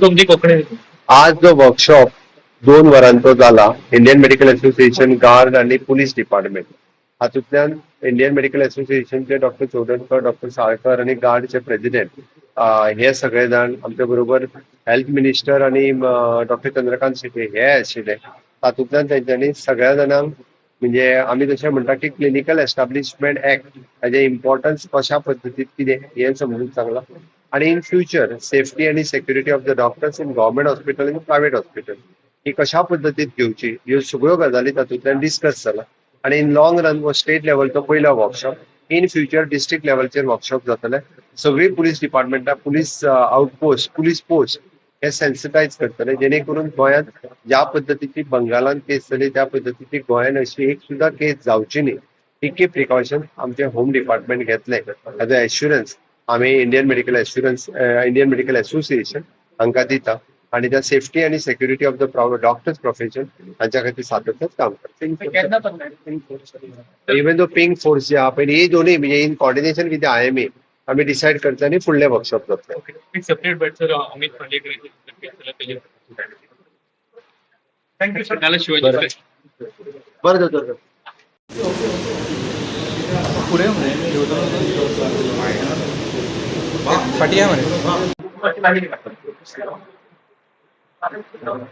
तुमची कोकणी आज जो वर्कशॉप दोन वरांचो जाला इंडियन मेडिकल असोसिएशन गार्ड आणि पुलीस डिपार्टमेंट हातूंतल्यान इंडियन मेडिकल असोसिएशनचे डॉक्टर चौडणकर डॉक्टर साळकर आणि गार्डचे प्रेसिडेंट हे सगळे जाण आमच्या बरोबर हेल्थ मिनिस्टर आणि डॉक्टर चंद्रकांत शेटे हे आशिल्ले तातूंतल्यान तेंच्यांनी सगळ्या जाणांक म्हणजे आम्ही जशें म्हणटा की क्लिनिकल एस्टॅब्लिशमेंट ऍक्ट हाचे इम्पॉर्टन्स कशा पद्दतीत कितें हे समजून सांगला आणि इन फ्युचर सेफ्टी आणि security of the doctors in government hospital in private hospital ही कशा पद्धतीत घेवची ह्यो सगळ्यो गजाली तातूंतल्यान डिस्कस जाला आणि इन लॉंग रन हो स्टेट लेवलचो पयलो वर्कशॉप इन फ्युचर डिस्ट्रिक्ट लेवलचेर वर्कशॉप जातले सगळी पुलीस डिपार्टमेंटा पुलीस आउटपोस्ट पुलीस पोस्ट हे सेन्सिटायज करतले जेणे करून गोंयांत ज्या पद्दतीची बंगालान केस जाली त्या पद्दतीची गोंयान अशी एक सुद्धा केस जावची न्ही. इतके प्रिकॉशन आमचे होम डिपार्टमेंट घेतले. एज अ एश्युरन्स आम्ही Indian medical assurance Indian medical association हांकां दिता आणि त्या सेफ्टी आणि security of the doctors profession हांच्या खातीर सातत्यात काम करता केन्ना पण इवन दो पिंक फोर्स जे आहा पळय हे दोन्ही म्हणजे in coordination with I M A आम्ही डिसाईड करता आणि फुडले वर्कशॉप जातले बरं. बरं जातो सर पुढे म्हणे फाटी आहे म्हणे. 다른 분들